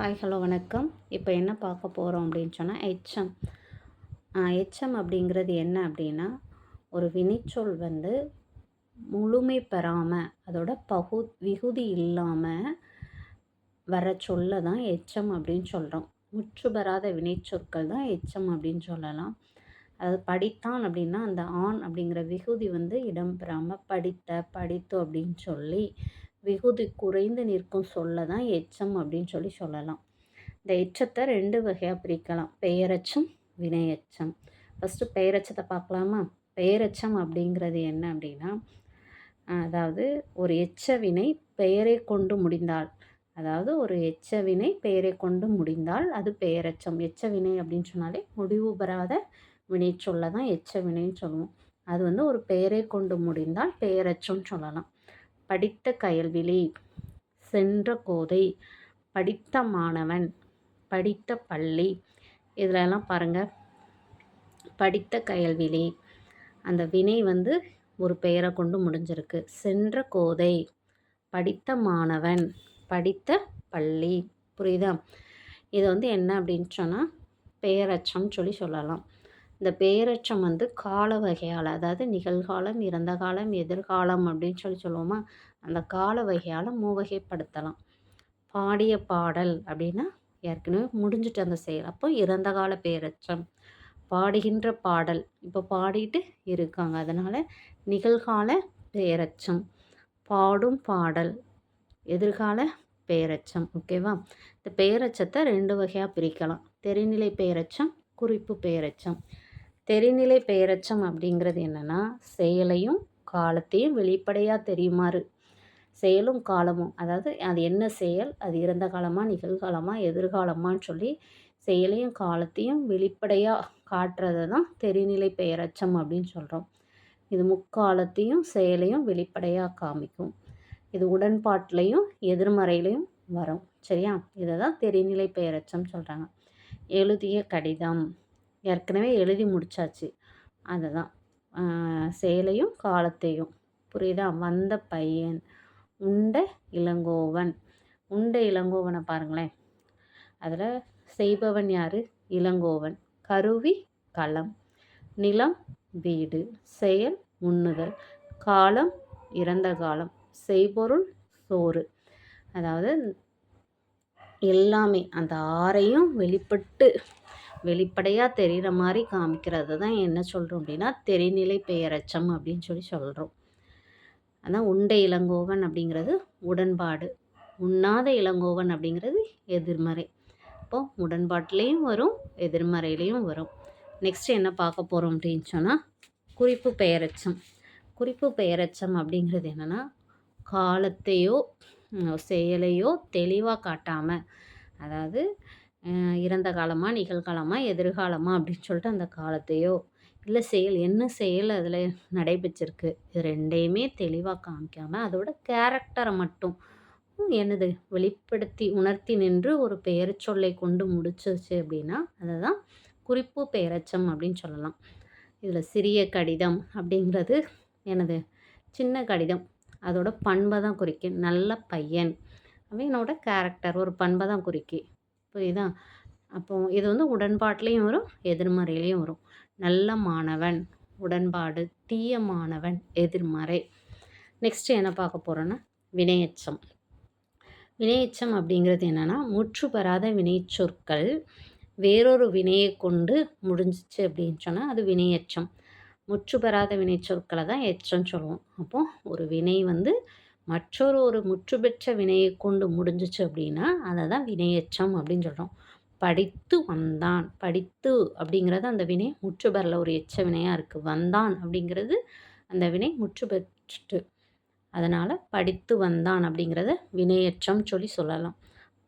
Hi hello வணக்கம். இப்போ என்ன பார்க்க போகிறோம் அப்படின்னு சொன்னால் எச்சம் எச்சம் அப்படிங்கிறது என்ன அப்படின்னா ஒரு வினைச்சொல் வந்து முழுமை பெறாமல் அதோட பகு விகுதி இல்லாமல் வர சொல்ல தான் எச்சம் அப்படின்னு சொல்கிறோம் முற்று பெறாத வினைச்சொற்கள் தான் எச்சம் அப்படின்னு சொல்லலாம். அது படித்தான் அப்படின்னா அந்த ஆண் அப்படிங்கிற விகுதி வந்து இடம் பெறாமல் படித்த படித்து அப்படின்னு சொல்லி விகுதி குறைந்து நிற்கும் சொல்ல தான் எச்சம் அப்படின்னு சொல்லி சொல்லலாம். இந்த எச்சத்தை ரெண்டு வகையாக பிரிக்கலாம். பெயரச்சம் வினையச்சம். ஃபஸ்ட்டு பெயரச்சத்தை பார்க்கலாமா? பெயரச்சம் அப்படிங்கிறது என்ன அப்படின்னா அதாவது ஒரு எச்ச வினை பெயரை கொண்டு முடிந்தால் அதாவது ஒரு எச்ச வினை பெயரை கொண்டு முடிந்தால் அது பெயரச்சம். எச்ச வினை அப்படின்னு சொன்னாலே முடிவு பெறாத வினை சொல்ல தான் எச்ச வினைன்னு சொல்லுவோம். அது வந்து ஒரு பெயரை கொண்டு முடிந்தால் பெயரச்சம்னு சொல்லலாம். படித்த கயல்விழி சென்ற கோதை படித்த மாணவன் படித்த பள்ளி. இதிலெல்லாம் பாருங்கள் படித்த கயல்விழி. அந்த வினை வந்து ஒரு பெயரை கொண்டு முடிஞ்சிருக்கு. சென்ற கோதை படித்த மாணவன் படித்த பள்ளி. புரியுதா? இது வந்து என்ன அப்படின்னு சொன்னால் பெயரச்சம்னு சொல்லி சொல்லலாம். இந்த பேரச்சம் வந்து கால வகையால் அதாவது நிகழ்காலம் இறந்த காலம் எதிர்காலம் அப்படின்னு சொல்லி சொல்லுவோமா? அந்த கால வகையால் மூவகைப்படுத்தலாம். பாடிய பாடல் அப்படின்னா ஏற்கனவே முடிஞ்சிட்டு அந்த செயல். அப்போ இறந்த கால பேரச்சம் பாடுகின்ற பாடல். இப்போ பாடிட்டு இருக்காங்க. அதனால் நிகழ்கால பேரச்சம் பாடும் பாடல். எதிர்கால பேரச்சம் ஓகேவா? இந்த பேரச்சத்தை ரெண்டு வகையாக பிரிக்கலாம். தெரிநிலை பேரச்சம் குறிப்பு பேரச்சம் தெரிநிலை பெயரச்சம் அப்படிங்கிறது என்னென்னா செயலையும் காலத்தையும் வெளிப்படையாக தெரியுமாறு. செயலும் காலமும் அதாவது அது என்ன செயல் அது இறந்த காலமாக நிகழ்காலமாக எதிர்காலமான்னு சொல்லி செயலையும் காலத்தையும் வெளிப்படையாக காட்டுறது தான் தெரிநிலை பெயரச்சம் அப்படின்னு சொல்கிறோம் இது முக்காலத்தையும் செயலையும் வெளிப்படையாக காமிக்கும். இது உடன்பாட்டிலையும் எதிர்மறையிலையும் வரும். சரியா? இதை தான் தெரிநிலை பெயரச்சம் சொல்கிறாங்க எழுதிய கடிதம். ஏற்கனவே எழுதி முடித்தாச்சு அதுதான். செயலையும் காலத்தையும். புரியுதா? வந்த பையன். உண்ட இளங்கோவன். உண்ட இளங்கோவனை பாருங்களேன். அதில் செய்பவன் யார்? இளங்கோவன். கருவி களம். நிலம் வீடு. செயல் உண்ணுதல். காலம் இறந்த காலம். செய்பொருள் சோறு. அதாவது எல்லாமே அந்த ஆறையும் வெளிப்பட்டு வெளிப்படையாக தெரிகிற மாதிரி காமிக்கிறது தான் என்ன சொல்கிறோம் அப்படின்னா தெரிநிலை பெயரச்சம் அப்படின்னு சொல்லி சொல்கிறோம் அதான் உண்டை இளங்கோவன் அப்படிங்கிறது உடன்பாடு. உண்ணாத இளங்கோவன் அப்படிங்கிறது எதிர்மறை. அப்போது உடன்பாட்டிலையும் வரும் எதிர்மறையிலையும் வரும். நெக்ஸ்ட் என்ன பார்க்க போகிறோம் அப்படின்னு சொன்னால் குறிப்பு பெயரச்சம். குறிப்பு பெயரச்சம் அப்படிங்கிறது என்னென்னா காலத்தையோ செயலையோ தெளிவாக காட்டாமல் அதாவது இறந்த காலமா நிகழ்காலமா எதிர்காலமா அப்படின்னு சொல்லிட்டு அந்த காலத்தையோ இல்லை செயல் என்ன செயல் அதில் நடைபெற்றிருக்கு இது ரெண்டையுமே தெளிவாக காமிக்காமல் அதோட கேரக்டரை மட்டும் என்னது வெளிப்படுத்தி உணர்த்தி நின்று ஒரு பெயர் சொல்லை கொண்டு முடிச்சிருச்சு அப்படின்னா அதை தான் குறிப்பு பெயரச்சம் அப்படின்னு சொல்லலாம். இதில் சிறிய கடிதம் அப்படிங்கிறது எனது சின்ன கடிதம். அதோட பண்பை தான் குறிக்கும். நல்ல பையன் அப்படின்னோட கேரக்டர் ஒரு பண்பை தான் குறிக்கி புரியுதா? அப்போது இது வந்து உடன்பாட்லேயும் வரும் எதிர்மறையிலையும் வரும். நல்ல மாணவன் உடன்பாடு தீய மாணவன் எதிர்மறை. நெக்ஸ்ட்டு என்ன பார்க்க போகிறோன்னா வினையச்சம். வினையச்சம் அப்படிங்கிறது என்னென்னா முற்று பெறாத வினைச்சொற்கள் வேறொரு வினையை கொண்டு முடிஞ்சிச்சு அப்படின்னு சொன்னால் அது வினையச்சம். முற்று பெறாத வினைச்சொற்களை தான் எச்சம்னு சொல்லுவோம். அப்போது ஒரு வினை வந்து மற்றொரு ஒரு முற்றுபெற்ற வினையை கொண்டு முடிஞ்சிச்சு அப்படின்னா அதை தான் வினையச்சம் அப்படின்னு சொல்கிறோம் படித்து வந்தான். படித்து அப்படிங்கிறது அந்த வினை முற்றுபெறல ஒரு எச்ச வினையாக இருக்குது வந்தான் அப்படிங்கிறது அந்த வினை முற்றுபெற்று அதனால் படித்து வந்தான் அப்படிங்கிறத வினையச்சம் சொல்லி சொல்லலாம்.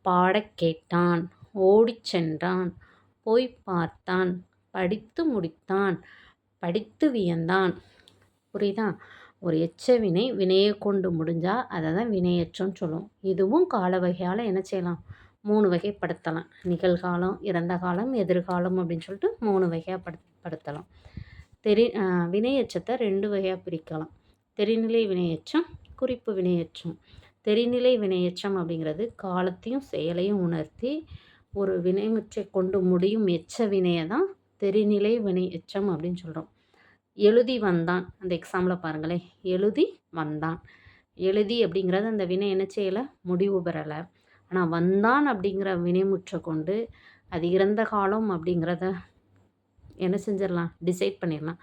பாட கேட்டான். ஓடி சென்றான். போய் பார்த்தான். படித்து முடித்தான். படித்து வியந்தான். புரியுதா? ஒரு எச்ச வினை வினையை கொண்டு முடிஞ்சால் அதை தான் வினையச்சம்னு சொல்லுவோம். இதுவும் கால வகையால் என்ன செய்யலாம்? மூணு வகைப்படுத்தலாம். நிகழ்காலம் இறந்த காலம் எதிர்காலம் அப்படின்னு சொல்லிட்டு மூணு வகையாக படுத் படுத்தலாம். தெரி வினையச்சத்தை ரெண்டு வகையாக பிரிக்கலாம். தெரிநிலை வினையச்சம் குறிப்பு வினையச்சம் தெரிநிலை வினையச்சம் அப்படிங்கிறது காலத்தையும் செயலையும் உணர்த்தி ஒரு வினைமுற்றை கொண்டு முடியும் எச்ச வினையை தான் தெரிநிலை வினை எச்சம் அப்படின்னு சொல்கிறோம் எழுதி வந்தான். அந்த எக்ஸாமில் பாருங்களேன் எழுதி வந்தான். எழுதி அப்படிங்கிறது அந்த வினை என்ன செய்யலை முடிவு பெறலை. ஆனால் வந்தான் அப்படிங்கிற வினைமுற்றை கொண்டு அது இறந்த காலம் அப்படிங்கிறத என்ன செஞ்சிடலாம்? டிசைட் பண்ணிடலாம்.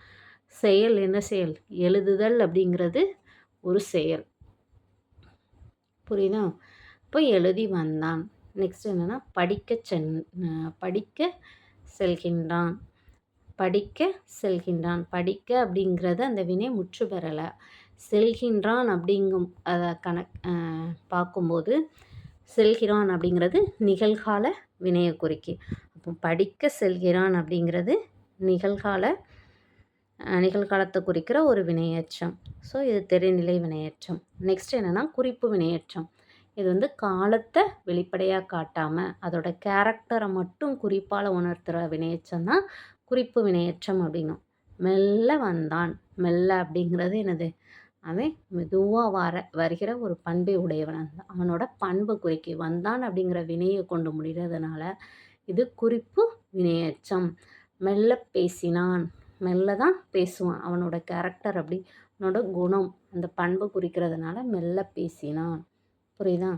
செயல் என்ன செயல்? எழுதுதல் அப்படிங்கிறது ஒரு செயல். புரியுதா? இப்போ எழுதி வந்தான். நெக்ஸ்ட் என்னென்னா படிக்க சென் படிக்க செல்கின்றான். படிக்க செல்கின்றான். படிக்க அப்படிங்கிறது அந்த வினை முற்று பெறலை. செல்கின்றான் அப்படிங்கும் அதை கணக் பார்க்கும்போது செல்கிறான் அப்படிங்கிறது நிகழ்கால வினையை குறிக்கி. அப்போ படிக்க செல்கிறான் அப்படிங்கிறது நிகழ்கால நிகழ்காலத்தை குறிக்கிற ஒரு வினையேற்றம். ஸோ இது தெரிநிலை வினையேற்றம். நெக்ஸ்ட் என்னென்னா குறிப்பு வினையேற்றம். இது வந்து காலத்தை வெளிப்படையாக காட்டாமல் அதோட கேரக்டரை மட்டும் குறிப்பால் உணர்த்துகிற வினையேற்றம் தான் குறிப்பு வினையற்றம் அப்படிங்கும் மெல்ல வந்தான். மெல்ல அப்படிங்கிறது என்னது? அவன் மெதுவாக வர வருகிற ஒரு பண்பை உடையவன் அவனோட பண்பு குறிக்கி. வந்தான் அப்படிங்கிற வினையை கொண்டு முடிகிறதுனால இது குறிப்பு வினையச்சம் மெல்ல பேசினான். மெல்ல தான் பேசுவான். அவனோட கேரக்டர் அப்படி அவனோட குணம் அந்த பண்பு குறிக்கிறதுனால மெல்ல பேசினான். புரியுதா?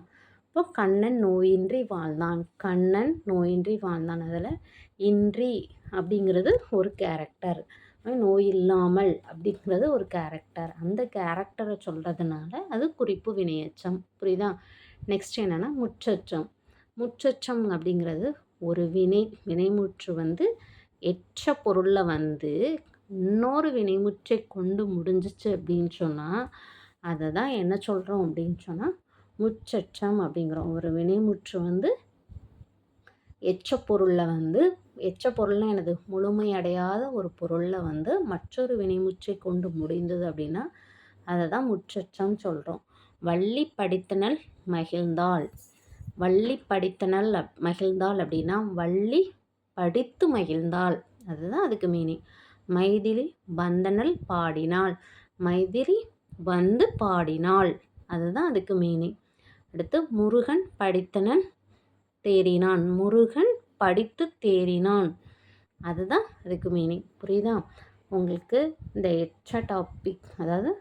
இப்போ கண்ணன் நோயின்றி வாழ்ந்தான். கண்ணன் நோயின்றி வாழ்ந்தான். அதில் இன்றி அப்படிங்கிறது ஒரு கேரக்டர் நோய் இல்லாமல் அப்படிங்கிறது ஒரு கேரக்டர் அந்த கேரக்டரை சொல்கிறதுனால அது குறிப்பு வினையச்சம். புரியுதா? நெக்ஸ்ட் என்னென்னா முச்சச்சம் முச்சச்சம் அப்படிங்கிறது ஒரு வினை. வினைமுற்று வந்து எச்ச பொருளில் வந்து இன்னொரு வினைமுற்றை கொண்டு முடிஞ்சிச்சு அப்படின்னு சொன்னால் அதை தான் என்ன சொல்கிறோம் அப்படின்னு சொன்னால் முச்சச்சம் அப்படிங்கிறோம். ஒரு வினைமுற்று வந்து எச்ச பொருளில் வந்து எச்ச பொருள்னால் எனது முழுமையடையாத ஒரு பொருளில் வந்து மற்றொரு வினைமுச்சை கொண்டு முடிந்தது அப்படின்னா அதை தான் முற்றச்சம் சொல்கிறோம் வள்ளி படித்தனல் மகிழ்ந்தாள். வள்ளி படித்தனல் மகிழ்ந்தாள் அப்படின்னா வள்ளி படித்து மகிழ்ந்தாள். அதுதான் அதுக்கு மீனிங் மைதிலி வந்தனல் பாடினாள். மைதிலி வந்து பாடினாள். அதுதான் அதுக்கு மீனிங் அடுத்து முருகன் படித்தனன் தேறினான் முருகன் படித்து தேறினான். அதுதான் அதுக்கு மீனிங் புரியுதா? உங்களுக்கு இந்த எச்சா டாபிக் அதாவது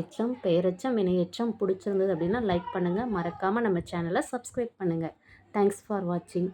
எச்சம் பெயரெச்சம் வினையெச்சம் பிடிச்சிருந்தது அப்படின்னா லைக் பண்ணுங்கள் மறக்காமல் நம்ம சேனலை சப்ஸ்கிரைப் பண்ணுங்கள் தேங்க்ஸ் ஃபார் வாட்சிங்